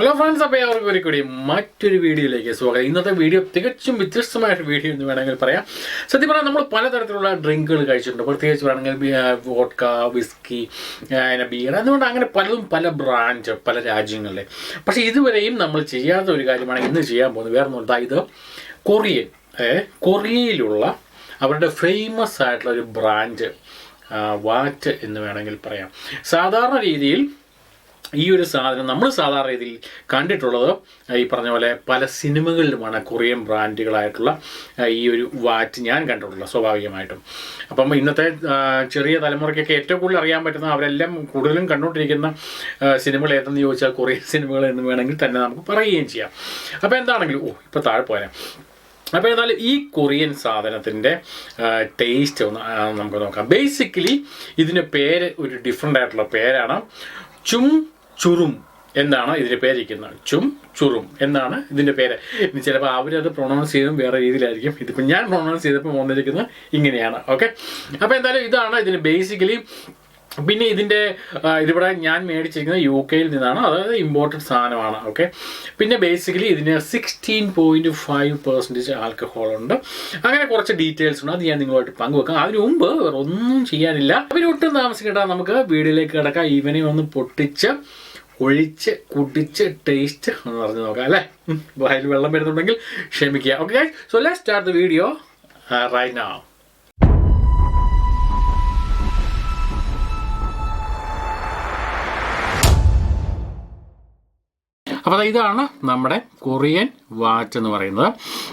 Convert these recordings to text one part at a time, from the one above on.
Hello friends അപ്പോൾ അവർക്ക് ഒരു കൂടി മറ്റൊരു വീഡിയോയിലേക്ക് സ്വാഗതം. ഇന്നത്തെ വീഡിയോ തികച്ചും വ്യത്യസ്തമായ ഒരു വീഡിയോ എന്ന് വേണമെങ്കിൽ പറയാം. സത്യം പറഞ്ഞാൽ നമ്മൾ പലതരത്തിലുള്ള ഡ്രിങ്കുകൾ കഴിച്ചിട്ടുണ്ട്. പ്രത്യേകിച്ച് പറയുകയാണെങ്കിൽ വോഡ്ക വിസ്കി പിന്നെ ബിയർ അതുകൊണ്ട് അങ്ങനെ പലതും പല ബ്രാൻഡ് പല രാജ്യങ്ങളിലെ. പക്ഷേ ഇതുവരെയും നമ്മൾ ചെയ്യാത്ത ഒരു കാര്യമാണ് ഇന്ന് ചെയ്യാൻ പോകുന്നത്. വേറെ ഒന്നും ഇത് കൊറിയൻ കൊറിയയിലുള്ള അവരുടെ ഫേമസ് ആയിട്ടുള്ള ഒരു ബ്രാൻഡ് വാറ്റ് എന്ന് വേണമെങ്കിൽ പറയാം. സാധാരണ രീതിയിൽ ഈ ഒരു സാധനം നമ്മൾ സാധാരണ രീതിയിൽ കണ്ടിട്ടുള്ളത് ഈ പറഞ്ഞ പോലെ പല സിനിമകളിലുമാണ് കൊറിയൻ ബ്രാൻഡുകളായിട്ടുള്ള ഈ ഒരു വാറ്റ് ഞാൻ കണ്ടിട്ടുള്ളത് സ്വാഭാവികമായിട്ടും. അപ്പം ഇന്നത്തെ ചെറിയ തലമുറയ്ക്കൊക്കെ ഏറ്റവും കൂടുതൽ അറിയാൻ പറ്റുന്ന അവരെല്ലാം കൂടുതലും കണ്ടുകൊണ്ടിരിക്കുന്ന സിനിമകൾ ഏതെന്ന് ചോദിച്ചാൽ കൊറിയൻ സിനിമകൾ എന്ന് വേണമെങ്കിൽ തന്നെ നമുക്ക് പറയുകയും ചെയ്യാം. അപ്പോൾ എന്താണെങ്കിലും ഓ ഇപ്പോൾ താഴെ പോരാ. അപ്പോൾ എന്നാലും ഈ കൊറിയൻ സാധനത്തിന്റെ ടേസ്റ്റ് ഒന്ന് നമുക്ക് നോക്കാം. ബേസിക്കലി ഇതിന് പേര് ഒരു ഡിഫറെന്റ് ആയിട്ടുള്ള പേരാണ്. ചും ചുറും എന്നാണ് ഇതിന്റെ പേരിരിക്കുന്നത്. ചും ചുറും എന്നാണ് ഇതിന്റെ പേര്. ഇനി ചിലപ്പോൾ അവരത് പ്രൊണൗൺസ് ചെയ്തും വേറെ രീതിയിലായിരിക്കും. ഇതിപ്പോൾ ഞാൻ പ്രൊണൗൺസ് ചെയ്തപ്പോൾ വന്നിരിക്കുന്നത് ഇങ്ങനെയാണ്. ഓക്കെ അപ്പോൾ എന്തായാലും ഇതാണ് ഇതിന് ബേസിക്കലി പിന്നെ ഇതിന്റെ ഇതിവിടെ ഞാൻ മേടിച്ചിരിക്കുന്നത് യു കെയിൽ നിന്നാണ്. അതായത് ഇമ്പോർട്ടഡ് സാധനമാണ്. ഓക്കെ പിന്നെ ബേസിക്കലി ഇതിന് sixteen point five percentage alcohol ഉണ്ട്. അങ്ങനെ കുറച്ച് ഡീറ്റെയിൽസ് ഉണ്ട്. അത് ഞാൻ നിങ്ങളുമായിട്ട് പങ്കുവെക്കാം. അതിന് മുമ്പ് ഒന്നും ചെയ്യാനില്ല. പിന്നെ ഒട്ടും നമുക്ക് വീഡിയോയിലേക്ക് കിടക്കാം. ഈവനിങ് ഒന്ന് പൊട്ടിച്ച് ഒഴിച്ച് കുടിച്ച് ടേസ്റ്റ് എന്ന് പറഞ്ഞു നോക്കാം അല്ലേ? വായിൽ വെള്ളം വരുന്നുണ്ടെങ്കിൽ ക്ഷമിക്കുക. Okay so let start the video right now അപ്പോൾ ഇതാണ് നമ്മുടെ കൊറിയൻ വാച്ച് എന്ന് പറയുന്നത്.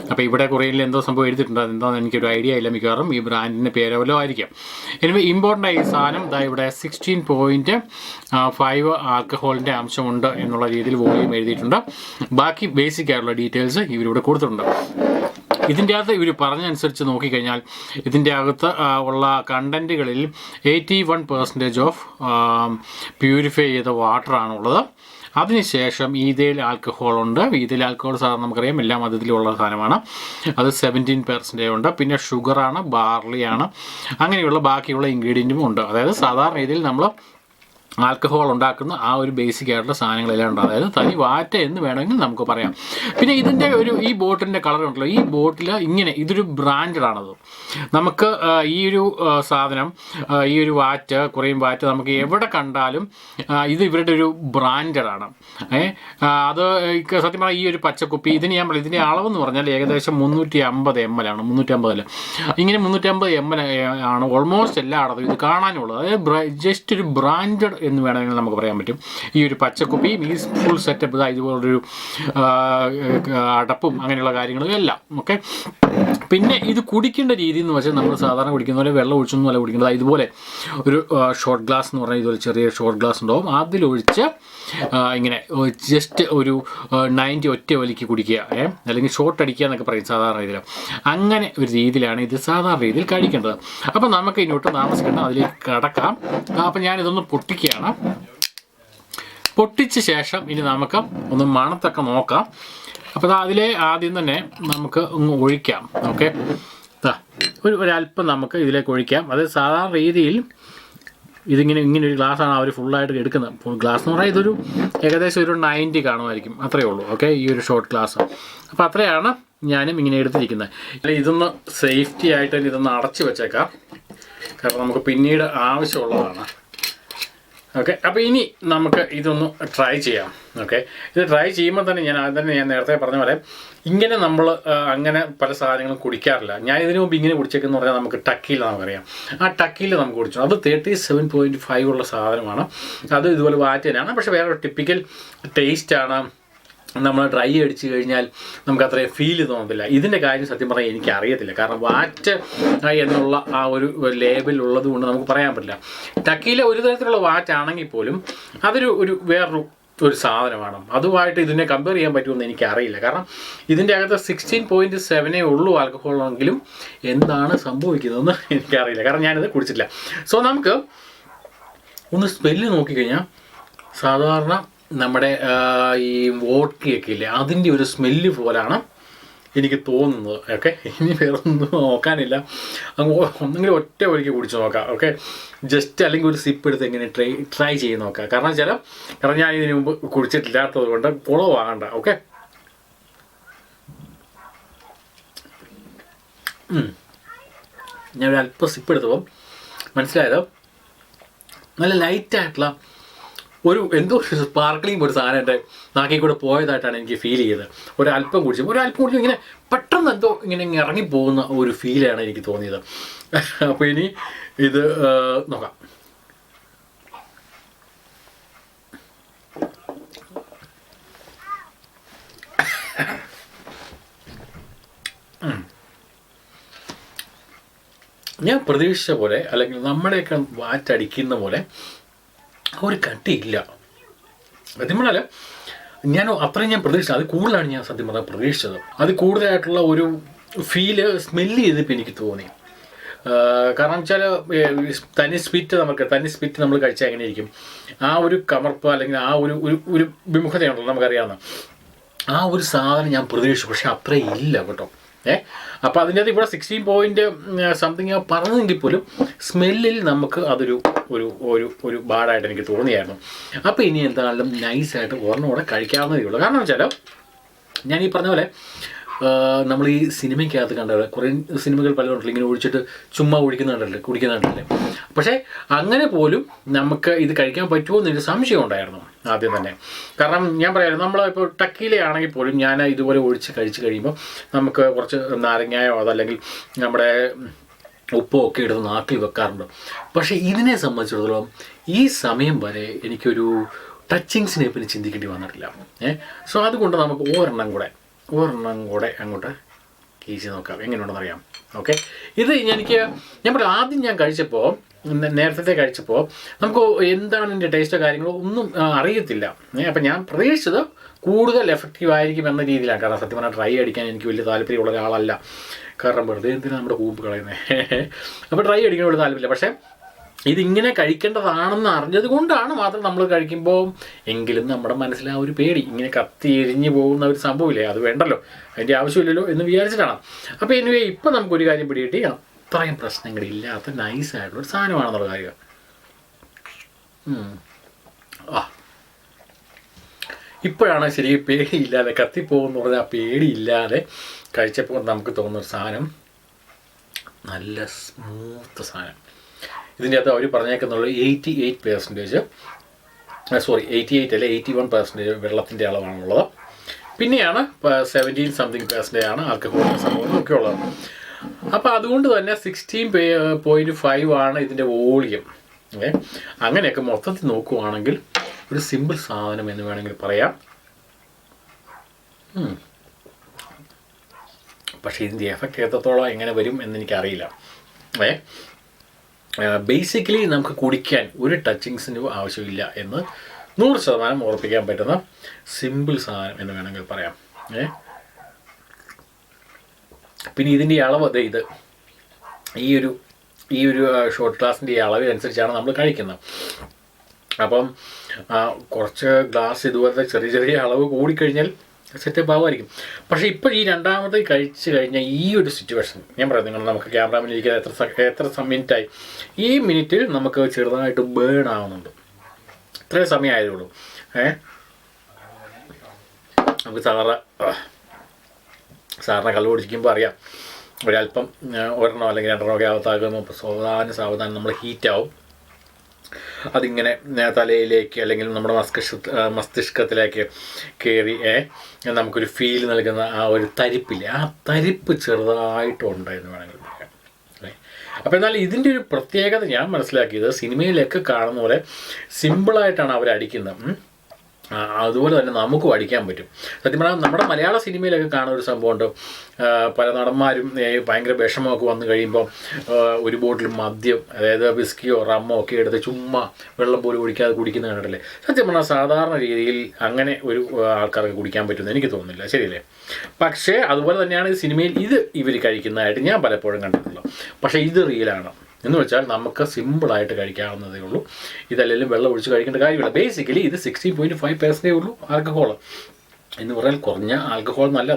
അപ്പോൾ ഇവിടെ കൊറിയനിൽ എന്തോ സംഭവം എഴുതിയിട്ടുണ്ട്. അതെന്താണെന്ന് എനിക്കൊരു ഐഡിയ ഇല്ല മിക്കവാറും. ഈ ബ്രാൻഡിന്റെ പേരോ വല്ലതും ആയിരിക്കും. എനിവേ ഇമ്പോർട്ടന്റ് ആയി സാധനം. ഇതാ ഇവിടെ സിക്സ്റ്റീൻ പോയിന്റ് ഫൈവ് ആൽക്കഹോളിന്റെ അംശമുണ്ട് എന്നുള്ള രീതിയിൽ വോളിയം എഴുതിയിട്ടുണ്ട്. ബാക്കി ബേസിക് ആയിട്ടുള്ള ഡീറ്റെയിൽസ് ഇവരിവിടെ കൊടുത്തിട്ടുണ്ട്. ഇതിന്റെ അകത്ത് ഇവർ പറഞ്ഞനുസരിച്ച് നോക്കിക്കഴിഞ്ഞാൽ ഇതിന്റെ അകത്ത് ഉള്ള കണ്ടന്റുകളിൽ eighty one percentage of purify ചെയ്ത വാട്ടറാണുള്ളത് അതിനുശേഷം ഈതയിൽ ആൽക്കഹോൾ ഉണ്ട് ഈതയിൽ ആൽക്കഹോൾ സാധാരണ നമുക്കറിയാം എല്ലാ മതത്തിലുള്ള സാധനമാണ്. അത് സെവന്റീൻ പെർസെന്റേജ് ഉണ്ട്. പിന്നെ ഷുഗറാണ് ബാർലിയാണ് അങ്ങനെയുള്ള ബാക്കിയുള്ള ഇൻഗ്രീഡിയന്റും ഉണ്ട്. അതായത് സാധാരണ രീതിയിൽ നമ്മൾ ആൽക്കഹോൾ ഉണ്ടാക്കുന്ന ആ ഒരു ബേസിക് ആയിട്ടുള്ള സാധനങ്ങളെല്ലാം ഉണ്ട്. അതായത് തനി വാറ്റ എന്ന് വേണമെങ്കിൽ നമുക്ക് പറയാം. പിന്നെ ഇതിന്റെ ഒരു ഈ ബോട്ടിന്റെ കളർ ഉണ്ടല്ലോ. ഈ ബോട്ടിൽ ഇങ്ങനെ ഇതൊരു ബ്രാൻഡാണത് നമുക്ക് ഈ ഒരു സാധനം ഈ ഒരു വാറ്റ് കുറേയും വാറ്റ് നമുക്ക് എവിടെ കണ്ടാലും ഇത് ഇവരുടെ ഒരു ബ്രാൻഡാണ് ഏ അത് സത്യം പറഞ്ഞാൽ ഈ ഒരു പച്ചക്കുപ്പി ഇതിന് ഞാൻ പറയും ഇതിന്റെ അളവെന്ന് പറഞ്ഞാൽ ഏകദേശം മുന്നൂറ്റി അമ്പത് എം എൽ ആണ്. മുന്നൂറ്റി അമ്പതല്ല ഇങ്ങനെ മുന്നൂറ്റി അമ്പത് എം എൽ ആണ് ഓൾമോസ്റ്റ് എല്ലായിടത്തും ഇത് കാണാനുള്ളത്. അതായത് ജസ്റ്റ് ഒരു ബ്രാൻഡഡ് എന്ന് വേണമെങ്കിൽ നമുക്ക് പറയാൻ പറ്റും. ഈ ഒരു പച്ചക്കുപ്പി ഈ ഫുൾ സെറ്റപ്പ് ഇതാ ഇതുപോലൊരു അടപ്പും അങ്ങനെയുള്ള കാര്യങ്ങളും എല്ലാം ഓക്കെ പിന്നെ ഇത് കുടിക്കേണ്ട രീതി എന്ന് വെച്ചാൽ നമ്മൾ സാധാരണ കുടിക്കുന്ന പോലെ വെള്ളം ഒഴിച്ചൊന്നും അല്ല കുടിക്കുന്നത്. ഇതുപോലെ ഒരു ഷോർട്ട് ഗ്ലാസ് എന്ന് പറഞ്ഞാൽ ഇതുപോലെ ചെറിയ ഷോർട്ട് ഗ്ലാസ് ഉണ്ടാവും. അതിലൊഴിച്ച് ഇങ്ങനെ ജസ്റ്റ് ഒരു നയന്റി ഒറ്റ വലിക്ക് കുടിക്കുക ഏ? അല്ലെങ്കിൽ ഷോർട്ട് അടിക്കുക എന്നൊക്കെ പറയും സാധാരണ രീതിയിൽ അങ്ങനെ ഒരു രീതിയിലാണ് ഇത് സാധാരണ രീതിയിൽ കഴിക്കേണ്ടത്. അപ്പം നമുക്ക് ഇങ്ങോട്ട് താമസിക്കേണ്ട അതിലേക്ക് കടക്കാം. അപ്പം ഞാനിതൊന്ന് പൊട്ടിക്കുകയാണ് പൊട്ടിച്ച ശേഷം ഇനി നമുക്ക് ഒന്ന് മണത്തൊക്കെ നോക്കാം. അപ്പോൾ അതിലെ ആദ്യം തന്നെ നമുക്ക് ഒന്ന് ഒഴിക്കാം. ഓക്കെ? ഒരു ഒരല്പം നമുക്ക് ഇതിലേക്ക് ഒഴിക്കാം. അത് സാധാരണ രീതിയിൽ ഇതിങ്ങനെ ഇങ്ങനെ ഒരു ഗ്ലാസ്സാണ് അവർ ഫുള്ളായിട്ട് എടുക്കുന്നത്. ഗ്ലാസ് എന്ന് പറഞ്ഞാൽ ഇതൊരു ഏകദേശം ഒരു നയന്റി കാണുമായിരിക്കും. അത്രയേ ഉള്ളൂ. ഓക്കെ? ഈ ഒരു ഷോർട്ട് ഗ്ലാസ്. അപ്പോൾ അത്രയാണ് ഞാനും ഇങ്ങനെ എടുത്തിരിക്കുന്നത്. അല്ല ഇതൊന്ന് സേഫ്റ്റി ആയിട്ട് തന്നെ ഇതൊന്ന് അടച്ചു വെച്ചേക്കാം. കാരണം നമുക്ക് പിന്നീട് ആവശ്യമുള്ളതാണ്. ഓക്കെ അപ്പോൾ ഇനി നമുക്ക് ഇതൊന്ന് ട്രൈ ചെയ്യാം. ഓക്കെ ഇത് ട്രൈ ചെയ്യുമ്പോൾ തന്നെ ഞാൻ ആദ്യം തന്നെ ഞാൻ നേരത്തെ പറഞ്ഞ പോലെ ഇങ്ങനെ നമ്മൾ അങ്ങനെ പല സാധനങ്ങളും കുടിക്കാറില്ല. ഞാൻ ഇതിനു മുമ്പ് ഇങ്ങനെ കുടിച്ചേക്കെന്ന് പറഞ്ഞാൽ നമുക്ക് ടക്കിയിൽ നമുക്കറിയാം. ആ ടക്കിയിൽ നമുക്ക് കുടിച്ചു അത് തേർട്ടി സെവൻ പോയിന്റ് ഫൈവ് ഉള്ള സാധനമാണ്. അത് ഇതുപോലെ വാറ്റ് തന്നെയാണ്. പക്ഷേ വേറെ ടിപ്പിക്കൽ ടേസ്റ്റാണ് നമ്മൾ ഡ്രൈ അടിച്ച് കഴിഞ്ഞാൽ നമുക്ക് അത്രയും ഫീൽ തോന്നത്തില്ല. ഇതിന്റെ കാര്യം സത്യം പറഞ്ഞാൽ എനിക്ക് അറിയത്തില്ല കാരണം വാറ്റ് എന്നുള്ള ആ ഒരു ലേബൽ ഉള്ളത് കൊണ്ട് നമുക്ക് പറയാൻ പറ്റില്ല. ടക്കിയിലെ ഒരു തരത്തിലുള്ള വാറ്റ് ആണെങ്കിൽ പോലും അതൊരു ഒരു വേറൊരു ഒരു സാധനമാണ്. അതുമായിട്ട് ഇതിനെ കമ്പയർ ചെയ്യാൻ പറ്റുമെന്ന് എനിക്ക് അറിയില്ല കാരണം ഇതിന്റെ അകത്ത് സിക്സ്റ്റീൻ പോയിന്റ് സെവനേ ഉള്ളൂ ആൽക്കഹോൾ ആണെങ്കിലും എന്താണ് സംഭവിക്കുന്നതെന്ന് എനിക്കറിയില്ല. കാരണം ഞാനിത് കുടിച്ചിട്ടില്ല. സോ നമുക്ക് ഒന്ന് സ്മെല്ല് നോക്കിക്കഴിഞ്ഞാൽ സാധാരണ നമ്മുടെ ഈ വോട്ടിയൊക്കെ ഇല്ലേ അതിന്റെ ഒരു സ്മെല്ല് പോലാണ് എനിക്ക് തോന്നുന്നത് ഓക്കെ? ഇനി വേറെ ഒന്നും നോക്കാനില്ല. അങ്ങ് ഒന്നെങ്കിലും ഒറ്റ വഴിക്ക് കുടിച്ച് നോക്കാം ഓക്കെ? ജസ്റ്റ് അല്ലെങ്കിൽ ഒരു സിപ്പ് എടുത്ത് എങ്ങനെ ട്രൈ ട്രൈ ചെയ്ത് നോക്കാം. കാരണം വെച്ചാൽ കാരണം ഞാൻ ഇതിന് മുമ്പ് കുടിച്ചിട്ടില്ലാത്തത് കൊണ്ട് കുളവാകണ്ട ഓക്കെ? ഞാൻ ഒരു അല്പം സിപ്പ് എടുത്തപ്പോൾ മനസ്സിലായത്? നല്ല ലൈറ്റായിട്ടുള്ള ഒരു എന്തോ ഒരു ഒരു സാധനം എന്റെ നാക്കിൽ കൂടെ പോയതായിട്ടാണ് എനിക്ക് ഫീൽ ചെയ്തത്. ഒരു അല്പം കുടിച്ചു ഒരു അല്പം കുടിച്ചു ഇങ്ങനെ പെട്ടെന്ന് എന്തോ ഇങ്ങനെ ഇറങ്ങി ഇറങ്ങിപ്പോകുന്ന ഒരു ഫീലാണ് എനിക്ക് തോന്നിയത്. അപ്പോൾ ഇനി ഇത് നോക്കാം. ഞാൻ പ്രതീക്ഷിച്ച പോലെ അല്ലെങ്കിൽ നമ്മുടെയൊക്കെ വാറ്റടിക്കുന്ന പോലെ ഒരു കട്ടിയില്ല. സത്യം പറഞ്ഞാൽ ഞാൻ അത്രയും ഞാൻ പ്രതീക്ഷിച്ചത് അത് കൂടുതലാണ് ഞാൻ സത്യം പറഞ്ഞാൽ പ്രതീക്ഷിച്ചത്. അത് കൂടുതലായിട്ടുള്ള ഒരു ഫീൽ സ്മെല്ല് ചെയ്തപ്പോൾ എനിക്ക് തോന്നി. കാരണം വെച്ചാൽ തനി സ്പിറ്റ് നമുക്ക് തനി സ്പിറ്റ് നമ്മൾ കഴിച്ചാൽ എങ്ങനെ ഇരിക്കും? ആ ഒരു കമർപ്പ് അല്ലെങ്കിൽ ആ ഒരു ഒരു ഒരു വിമുഖതയുണ്ടല്ലോ നമുക്കറിയാവുന്ന. ആ ഒരു സാധനം ഞാൻ പ്രതീക്ഷിച്ചു. പക്ഷെ അത്രയും ഇല്ല കേട്ടോ. ഏ? അപ്പോൾ അതിന്റെ ഇവിടെ സിക്സ്റ്റീൻ പോയിന്റ് സംതിങ് പറഞ്ഞെങ്കിൽ പോലും സ്മെല്ലിൽ നമുക്ക് അതൊരു ഒരു ഒരു ഒരു ബാഡായിട്ട് എനിക്ക് തോന്നിയായിരുന്നു. അപ്പോൾ ഇനി എന്താണെങ്കിലും നൈസായിട്ട് ഒരെണ്ണം കൂടെ കഴിക്കാവുന്നതേ ഉള്ളൂ. കാരണം വെച്ചാൽ ഞാൻ ഈ പറഞ്ഞ പോലെ നമ്മൾ ഈ സിനിമയ്ക്കകത്ത് കണ്ടത് കുറേ സിനിമകൾ പലതുണ്ടല്ലോ ഇങ്ങനെ ഒഴിച്ചിട്ട് ചുമ്മാ ഒഴിക്കുന്നുണ്ടല്ലേ കുടിക്കുന്നുണ്ടല്ലേ. പക്ഷേ അങ്ങനെ പോലും നമുക്ക് ഇത് കഴിക്കാൻ പറ്റുമോ എന്നൊരു സംശയം ഉണ്ടായിരുന്നു ആദ്യം തന്നെ. കാരണം ഞാൻ പറയാം നമ്മൾ ഇപ്പോൾ ടക്കീലയാണെങ്കിൽ പോലും ഞാൻ ഇതുപോലെ ഒഴിച്ച് കഴിച്ച് കഴിയുമ്പോൾ നമുക്ക് കുറച്ച് നാരങ്ങായോ അതല്ലെങ്കിൽ നമ്മുടെ ഉപ്പോ ഒക്കെ എടുത്ത് നാക്കിൽ വെക്കാറുണ്ട്. പക്ഷേ ഇതിനെ സംബന്ധിച്ചിടത്തോളം ഈ സമയം വരെ എനിക്കൊരു ടച്ചിങ്സിനെ പറ്റി ചിന്തിക്കേണ്ടി വന്നിട്ടില്ല. ഏഹ് സോ അതുകൊണ്ട് നമുക്ക് ഒരെണ്ണം കൂടെ ഒരെണ്ണം കൂടെ അങ്ങോട്ട് കീച്ച് നോക്കാം. എങ്ങനെയുണ്ടെന്ന് അറിയാം. ഓക്കെ ഇത് എനിക്ക് ഞാൻ പറയാം ആദ്യം ഞാൻ കഴിച്ചപ്പോൾ നേരത്തെ കഴിച്ചപ്പോൾ നമുക്ക് എന്താണ് എന്റെ ടേസ്റ്റോ കാര്യങ്ങളോ ഒന്നും അറിയത്തില്ല. അപ്പം ഞാൻ പ്രതീക്ഷിച്ചത് കൂടുതൽ എഫക്റ്റീവ് ആയിരിക്കും എന്ന രീതിയിലാണ് കാരണം സത്യം പറഞ്ഞാൽ ട്രൈ അടിക്കാൻ എനിക്ക് വലിയ താല്പര്യമുള്ള ഒരാളല്ല. കാരണം വെറുതെ എന്തിനാണ് നമ്മുടെ കൂമ്പ് കളയുന്നത് അപ്പോൾ ട്രൈ അടിക്കാൻ വലിയ താല്പര്യമില്ല. പക്ഷേ ഇതിങ്ങനെ കഴിക്കേണ്ടതാണെന്ന് അറിഞ്ഞത് കൊണ്ടാണ് മാത്രം നമ്മൾ കഴിക്കുമ്പോൾ എങ്കിലും നമ്മുടെ മനസ്സിൽ ആ ഒരു പേടി. ഇങ്ങനെ കത്തി എരിഞ്ഞു പോകുന്ന ഒരു സംഭവമില്ലേ? അത് വേണ്ടല്ലോ. അതിന്റെ ആവശ്യമില്ലല്ലോ എന്ന് വിചാരിച്ചിട്ടാണ്. അപ്പോൾ എനിവേ ഇപ്പം നമുക്കൊരു കാര്യം പിടികിട്ടി. അത്രയും പ്രശ്നങ്ങളില്ലാത്ത നൈസായിട്ടുള്ള ഒരു സാധനമാണെന്നുള്ള കാര്യം. ആ. ഇപ്പോഴാണ് ശരി പേടിയില്ലാതെ കത്തിപ്പോകുന്ന പറഞ്ഞാൽ പേടിയില്ലാതെ കഴിച്ചപ്പോൾ നമുക്ക് തോന്നുന്ന ഒരു സാധനം. നല്ല സ്മൂത്ത് സാധനം. ഇതിന്റെ അകത്ത് അവർ പറഞ്ഞേക്കുന്നുള്ളൂ eighty eight percentage sorry eighty eight അല്ലെ എയ്റ്റി വൺ പെർസെന്റേജ് വെള്ളത്തിന്റെ അളവാണുള്ളത്. പിന്നെയാണ് സെവന്റീൻ സംതിങ് പെർസെന്റേജ് ആണ് ആൽക്കഹോളിന്റെ സംഭവം ഒക്കെ ഉള്ളത്. അപ്പോൾ അതുകൊണ്ട് തന്നെ സിക്സ്റ്റീൻ പോയിന്റ് ഫൈവ് ആണ് ഇതിന്റെ വോളിയം. ഏ അങ്ങനെയൊക്കെ മൊത്തത്തിൽ നോക്കുവാണെങ്കിൽ ഒരു സിമ്പിൾ സാധനം എന്ന് വേണമെങ്കിൽ പറയാം. പക്ഷേ ഇതിന്റെ എഫക്റ്റ് എത്രത്തോളം എങ്ങനെ വരും എന്ന് എനിക്കറിയില്ല. ഏ ബേസിക്കലി നമുക്ക് കുടിക്കാൻ ഒരു ടച്ചിങ്സിനും ആവശ്യമില്ല എന്ന് നൂറ് ശതമാനം ഉറപ്പിക്കാൻ പറ്റുന്ന സിമ്പിൾ സാധനം എന്ന് വേണമെങ്കിൽ പറയാം. ഏ? പിന്നെ ഇതിന്റെ അളവ് അതെ ഇത്. ഈ ഒരു ഈ ഒരു ഷോർട്ട് ഗ്ലാസിന്റെ അളവിനനുസരിച്ചാണ് നമ്മൾ കഴിക്കുന്നത്. അപ്പം കുറച്ച് ഗ്ലാസ് ഇതുപോലത്തെ ചെറിയ ചെറിയ അളവ് കൂടിക്കഴിഞ്ഞാൽ സെറ്റപ്പ് ആവുമായിരിക്കും പക്ഷേ ഇപ്പോൾ ഈ രണ്ടാമത് കഴിച്ച് കഴിഞ്ഞ ഈ ഒരു സിറ്റുവേഷൻ ഞാൻ പറയാം നിങ്ങൾ നമുക്ക് ക്യാമറ ഇരിക്കാതെ എത്ര എത്ര മിനിറ്റായി ഈ മിനിറ്റിൽ നമുക്ക് ചെറുതായിട്ട് ബേൺ ആവുന്നുണ്ട്. ഇത്രയും സമയമായതേ ഉള്ളൂ ഏ? നമുക്ക് സാറ സാറിനെ കള്ളു കുടിക്കുമ്പോൾ അറിയാം. ഒരല്പം ഒരെണ്ണോ അല്ലെങ്കിൽ രണ്ടെണ്ണോ ഒക്കെ ആവത്താകുമ്പോൾ സാവധാനം സാവധാനം നമ്മൾ ഹീറ്റാവും അതിങ്ങനെ തലയിലേക്ക് അല്ലെങ്കിൽ നമ്മുടെ മസ്തിഷ് മസ്തിഷ്കത്തിലേക്ക് കയറി നമുക്കൊരു ഫീൽ നൽകുന്ന ആ ഒരു തരിപ്പില്ലേ? ആ തരിപ്പ് ചെറുതായിട്ടുണ്ട് എന്ന് വേണമെങ്കിൽ അപ്പോൾ എന്നാൽ ഇതിന്റെ ഒരു പ്രത്യേകത ഞാൻ മനസ്സിലാക്കിയത് സിനിമയിലൊക്കെ കാണുന്ന പോലെ സിമ്പിളായിട്ടാണ് അവർ അതുപോലെ തന്നെ നമുക്ക് പഠിക്കാൻ പറ്റും. സത്യം പറഞ്ഞാൽ നമ്മുടെ മലയാള സിനിമയിലൊക്കെ കാണുന്ന ഒരു സംഭവമുണ്ട്. പല നടന്മാരും ഭയങ്കര വിഷമമൊക്കെ വന്നു കഴിയുമ്പോൾ ഒരു ബോട്ടിൽ മദ്യം അതായത് വിസ്കിയോ റമ്മോ ഒക്കെ എടുത്ത് ചുമ്മാ വെള്ളം പോലും കുടിക്കാതെ കുടിക്കുന്ന കണ്ടിട്ടില്ലേ? സത്യം പറഞ്ഞാൽ സാധാരണ രീതിയിൽ അങ്ങനെ ഒരു ആൾക്കാർക്ക് കുടിക്കാൻ പറ്റുമെന്ന് എനിക്ക് തോന്നുന്നില്ല. ശരിയല്ലേ? പക്ഷേ അതുപോലെ തന്നെയാണ് ഈ സിനിമയിൽ ഇത് ഇവർ കഴിക്കുന്നതായിട്ട് ഞാൻ പലപ്പോഴും കണ്ടിട്ടുള്ളത്. പക്ഷേ ഇത് റിയലാണ് എന്ന് വെച്ചാൽ നമുക്ക് സിമ്പിളായിട്ട് കഴിക്കാവുന്നതേ ഉള്ളൂ. ഇതല്ലെങ്കിലും വെള്ളം ഒഴിച്ച് കഴിക്കേണ്ട കാര്യമില്ല. ബേസിക്കലി ഇത് സിക്സ്റ്റീൻ പോയിന്റ് ഫൈവ് പെർസെന്റേ ഉള്ളൂ ആൽക്കഹോൾ എന്ന് പറഞ്ഞാൽ കുറഞ്ഞ ആൽക്കഹോൾ നല്ല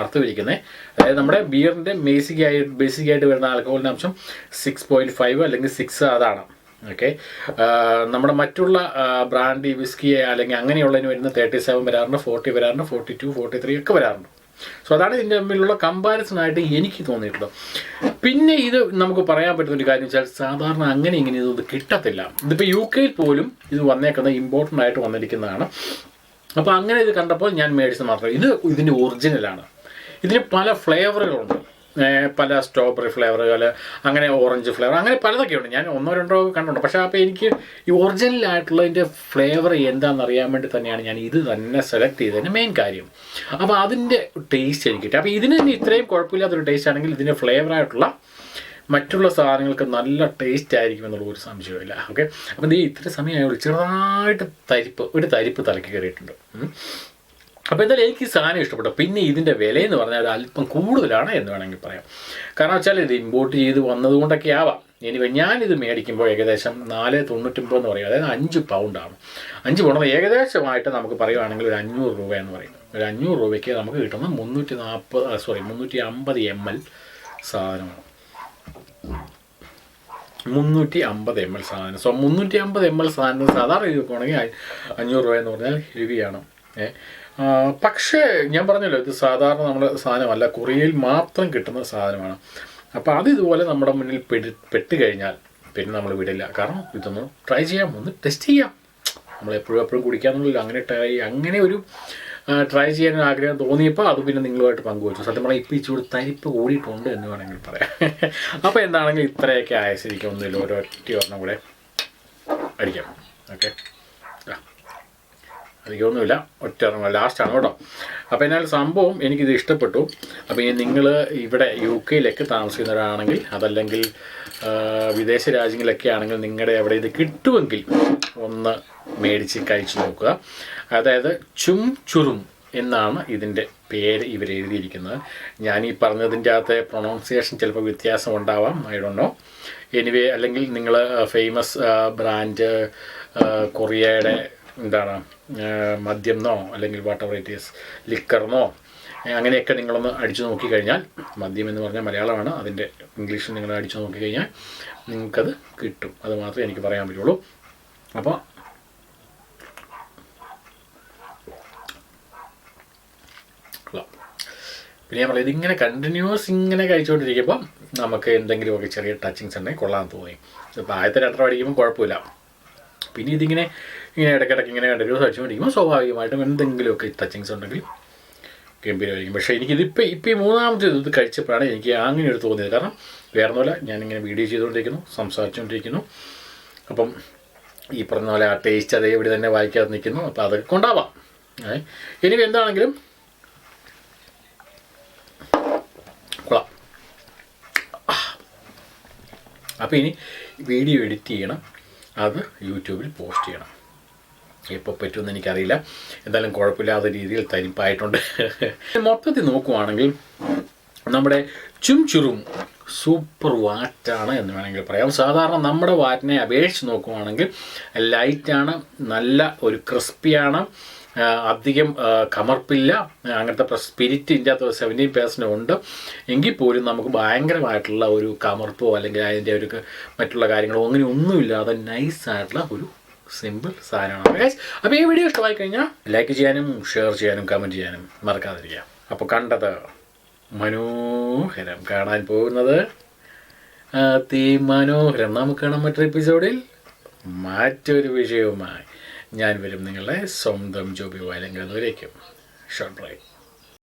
അർത്ഥമിരിക്കുന്നത് അതായത് നമ്മുടെ ബിയറിന്റെ ബേസിക് ആയി ബേസിക് ആയിട്ട് വരുന്ന ആൽക്കഹോളിന്റെ അംശം സിക്സ് പോയിന്റ് ഫൈവ് അല്ലെങ്കിൽ സിക്സ് അതാണ്. ഓക്കെ നമ്മുടെ മറ്റുള്ള ബ്രാൻഡി വിസ്കി അല്ലെങ്കിൽ അങ്ങനെയുള്ളതിന് വരുന്ന തേർട്ടി സെവൻ വരാറുണ്ട് ഫോർട്ടി വരാറുണ്ട് ഫോർട്ടി ടു ഫോർട്ടി ത്രീ ഒക്കെ വരാറുണ്ട്. സോ അതാണ് ഇതിന്റെ തമ്മിലുള്ള കമ്പാരിസൺ ആയിട്ട് എനിക്ക് തോന്നിയിട്ടുള്ളത്. പിന്നെ ഇത് നമുക്ക് പറയാൻ പറ്റുന്ന ഒരു കാര്യം വെച്ചാൽ സാധാരണ അങ്ങനെ ഇങ്ങനെ ഇതൊന്നും കിട്ടത്തില്ല. ഇതിപ്പോൾ യു കെയിൽ പോലും ഇത് വന്നേക്കുന്നത് ഇമ്പോർട്ടന്റ് ആയിട്ട് വന്നിരിക്കുന്നതാണ്. അപ്പോൾ അങ്ങനെ ഇത് കണ്ടപ്പോൾ ഞാൻ മേടിച്ചത് മാത്രം. ഇത് ഇതിന്റെ ഒറിജിനലാണ് ഇതിന് പല ഫ്ലേവറുകളുണ്ട് പല സ്ട്രോബെറി ഫ്ലേവറുകൾ അങ്ങനെ ഓറഞ്ച് ഫ്ലേവർ അങ്ങനെ പലതൊക്കെ ഉണ്ട്. ഞാൻ ഒന്നോ രണ്ടോ കണ്ടുണ്ട് പക്ഷേ അപ്പോൾ എനിക്ക് ഈ ഒറിജിനലായിട്ടുള്ളതിന്റെ ഫ്ലേവർ എന്താണെന്ന് അറിയാൻ വേണ്ടി തന്നെയാണ് ഞാൻ ഇത് തന്നെ സെലക്ട് ചെയ്തതിന്റെ മെയിൻ കാര്യം. അപ്പോൾ അതിന്റെ ടേസ്റ്റ് എനിക്ക് കിട്ടി. അപ്പോൾ ഇതിന് തന്നെ ഇത്രയും കുഴപ്പമില്ലാത്തൊരു ടേസ്റ്റ് ആണെങ്കിൽ ഇതിന്റെ ഫ്ലേവറായിട്ടുള്ള മറ്റുള്ള സാധനങ്ങൾക്ക് നല്ല ടേസ്റ്റ് ആയിരിക്കും എന്നുള്ള ഒരു സംശയമില്ല ഓക്കെ അപ്പം ഇത് ഇത്ര സമയമായുള്ളൂ ചെറുതായിട്ട് തരിപ്പ് ഒരു തരിപ്പ് തലക്ക് കയറിയിട്ടുണ്ട്. അപ്പോൾ എന്തായാലും എനിക്ക് സാധനം ഇഷ്ടപ്പെട്ടു. പിന്നെ ഇതിന്റെ വിലയെന്ന് പറഞ്ഞാൽ അല്പം കൂടുതലാണ് എന്ന് വേണമെങ്കിൽ പറയാം. കാരണം വെച്ചാൽ ഇത് ഇമ്പോർട്ട് ചെയ്ത് വന്നതുകൊണ്ടൊക്കെ ആവാം. ഇനി ഞാനിത് മേടിക്കുമ്പോൾ ഏകദേശം നാല് തൊണ്ണൂറ്റൊമ്പത് എന്ന് പറയും. അതായത് അഞ്ച് പൗണ്ടാണ് അഞ്ച് പൗണ്ട് ഏകദേശമായിട്ട് നമുക്ക് പറയുവാണെങ്കിൽ ഒരു അഞ്ഞൂറ് രൂപ എന്ന് പറയും. ഒരു അഞ്ഞൂറ് രൂപയ്ക്ക് നമുക്ക് കിട്ടുന്ന മുന്നൂറ്റി നാൽപ്പത് സോറി മുന്നൂറ്റി അമ്പത് എം എൽ സാധനമാണ്. മുന്നൂറ്റി അമ്പത് എം എൽ സാധനം. സോ മുന്നൂറ്റി അമ്പത് എം എൽ സാധനം സാധാരണ നോക്കുകയാണെങ്കിൽ അഞ്ഞൂറ് രൂപ എന്ന് പറഞ്ഞാൽ ഹെവിയാണ്. ഏ ആ, പക്ഷേ ഞാൻ പറഞ്ഞല്ലോ ഇത് സാധാരണ നമ്മുടെ സാധനമല്ല. കൊറിയയിൽ മാത്രം കിട്ടുന്ന സാധനമാണ്. അപ്പോൾ അത് ഇതുപോലെ നമ്മുടെ മുന്നിൽ പെടി പെട്ട് കഴിഞ്ഞാൽ പിന്നെ നമ്മൾ വിടില്ല. കാരണം ഇതൊന്ന് ട്രൈ ചെയ്യാം. ഒന്ന് ടെസ്റ്റ് ചെയ്യാം. നമ്മൾ എപ്പോഴും എപ്പോഴും കുടിക്കാന്നുള്ളൂ അങ്ങനെ ട്രൈ അങ്ങനെ ഒരു ട്രൈ ചെയ്യാൻ ആഗ്രഹം തോന്നിയപ്പോൾ അത് പിന്നെ നിങ്ങളുമായിട്ട് പങ്കുവച്ചു. സത്യം പറഞ്ഞാൽ ഇപ്പോൾ ഇച്ചിരി തരിപ്പ് കൂടിയിട്ടുണ്ട് എന്ന് വേണമെങ്കിൽ പറയാം. അപ്പോൾ എന്താണെങ്കിലും ഇത്രയൊക്കെ ആയ ശരിക്കും ഒന്നുമില്ല ഒരൊറ്റ ഒരെണ്ണം കൂടെ അടിക്കാം. ഓക്കെ അധികമൊന്നുമില്ല ഒറ്റ ലാസ്റ്റാണ് കേട്ടോ. അപ്പോൾ എന്നാൽ സംഭവം എനിക്കിത് ഇഷ്ടപ്പെട്ടു. അപ്പോൾ ഇനി നിങ്ങൾ ഇവിടെ യു കെയിലൊക്കെ താമസിക്കുന്നവരാണെങ്കിൽ അതല്ലെങ്കിൽ വിദേശ രാജ്യങ്ങളിലൊക്കെ ആണെങ്കിൽ നിങ്ങളുടെ എവിടെ ഇത് കിട്ടുമെങ്കിൽ ഒന്ന് മേടിച്ച് കഴിച്ചു നോക്കുക. അതായത് ചും ചുറും എന്നാണ് ഇതിന്റെ പേര് ഇവർ എഴുതിയിരിക്കുന്നത്. ഞാൻ ഈ പറഞ്ഞതിന്റെ അകത്തെ പ്രൊണൗൺസിയേഷൻ ചിലപ്പോൾ വ്യത്യാസം ഉണ്ടാവാം. ഐ ഡോണ്ട് നോ എനിവേ അല്ലെങ്കിൽ നിങ്ങൾ ഫേമസ് ബ്രാൻഡ് കൊറിയയുടെ എന്താണ് ആ, മദ്യം എന്നോ അല്ലെങ്കിൽ വാട്ടർ വെറൈറ്റീസ് ലിക്കർന്നോ അങ്ങനെയൊക്കെ നിങ്ങളൊന്ന് അടിച്ചു നോക്കിക്കഴിഞ്ഞാൽ മദ്യം എന്ന് പറഞ്ഞാൽ മലയാളമാണ് അതിന്റെ ഇംഗ്ലീഷിൽ നിങ്ങൾ അടിച്ചു നോക്കിക്കഴിഞ്ഞാൽ നിങ്ങൾക്കത് കിട്ടും. അത് മാത്രമേ എനിക്ക് പറയാൻ പറ്റുള്ളൂ. അപ്പോൾ. പിന്നെ ഞാൻ പറയാം ഇതിങ്ങനെ കണ്ടിന്യൂസ് ഇങ്ങനെ കഴിച്ചുകൊണ്ടിരിക്കുമ്പോൾ നമുക്ക് എന്തെങ്കിലുമൊക്കെ ചെറിയ ടച്ചിങ്സ് ഉണ്ടെങ്കിൽ കൊള്ളാൻ തോന്നി. ഇപ്പോൾ ആദ്യത്തെ രണ്ടര അടിക്കുമ്പോൾ കുഴപ്പമില്ല. പിന്നെ ഇതിങ്ങനെ ഇങ്ങനെ ഇടയ്ക്കിടയ്ക്ക് ഇങ്ങനെ കണ്ടിന്യൂസ് അടിച്ചുകൊണ്ടിരിക്കുമ്പോൾ സ്വാഭാവികമായിട്ടും എന്തെങ്കിലുമൊക്കെ ടച്ചിങ്സ് ഉണ്ടെങ്കിൽ ഗംഭീരമായിരിക്കും. പക്ഷേ എനിക്കിതിപ്പോൾ ഇപ്പോൾ ഈ മൂന്നാമത്തെ ഇത് കഴിച്ചപ്പോഴാണ് എനിക്ക് അങ്ങനെ ഒരു തോന്നിയത്. കാരണം വേറെ പോലെ ഞാനിങ്ങനെ വീഡിയോ ചെയ്തുകൊണ്ടിരിക്കുന്നു സംസാരിച്ചുകൊണ്ടിരിക്കുന്നു. അപ്പം ഈ പറഞ്ഞ പോലെ ആ ടേസ്റ്റ് അതേ ഇവിടെ തന്നെ വായിക്കാതെ നിൽക്കുന്നു. അപ്പോൾ അതൊക്കെ കൊണ്ടാവാം. ഇനി എന്താണെങ്കിലും കൊള്ളാം. അപ്പോൾ ഇനി വീഡിയോ എഡിറ്റ് ചെയ്യണം. അത് യൂട്യൂബിൽ പോസ്റ്റ് ചെയ്യണം. എപ്പോൾ പറ്റുമെന്ന് എനിക്കറിയില്ല. എന്തായാലും കുഴപ്പമില്ലാത്ത രീതിയിൽ തരിപ്പായിട്ടുണ്ട് മൊത്തത്തിൽ നോക്കുവാണെങ്കിൽ നമ്മുടെ ചും ചുറും സൂപ്പർ വാറ്റാണ് എന്ന് വേണമെങ്കിൽ പറയാം. സാധാരണ നമ്മുടെ വാറ്റിനെ അപേക്ഷിച്ച് നോക്കുവാണെങ്കിൽ ലൈറ്റാണ് നല്ല ഒരു ക്രിസ്പിയാണ് അധികം കമർപ്പില്ല. അങ്ങനത്തെ സ്പിരിറ്റ് ഇതിന്റെ സെവന്റീൻ പേഴ്സന്റ് ഉണ്ട്. എങ്കിൽ പോലും നമുക്ക് ഭയങ്കരമായിട്ടുള്ള ഒരു കമർപ്പോ അല്ലെങ്കിൽ അതിന്റെ ഒരു മറ്റുള്ള കാര്യങ്ങളോ അങ്ങനെ ഒന്നുമില്ലാതെ നൈസായിട്ടുള്ള ഒരു സിമ്പിൾ സാധനമാണ്. ഗൈസ് അപ്പോൾ ഈ വീഡിയോ ഇഷ്ടമായി കഴിഞ്ഞാൽ ലൈക്ക് ചെയ്യാനും ഷെയർ ചെയ്യാനും കമന്റ് ചെയ്യാനും മറക്കാതിരിക്കുക. അപ്പോൾ കണ്ടത് മനോഹരം കാണാൻ പോകുന്നത് അതിമനോഹരം. നമുക്ക് കാണാൻ മറ്റൊരു എപ്പിസോഡിൽ മറ്റൊരു വിഷയവുമായി ഞാൻ വരും. നിങ്ങളുടെ സ്വന്തം ജോബി വയലങ്കരയിലേക്കും ഷോർട്ട് ബ്രേക്ക്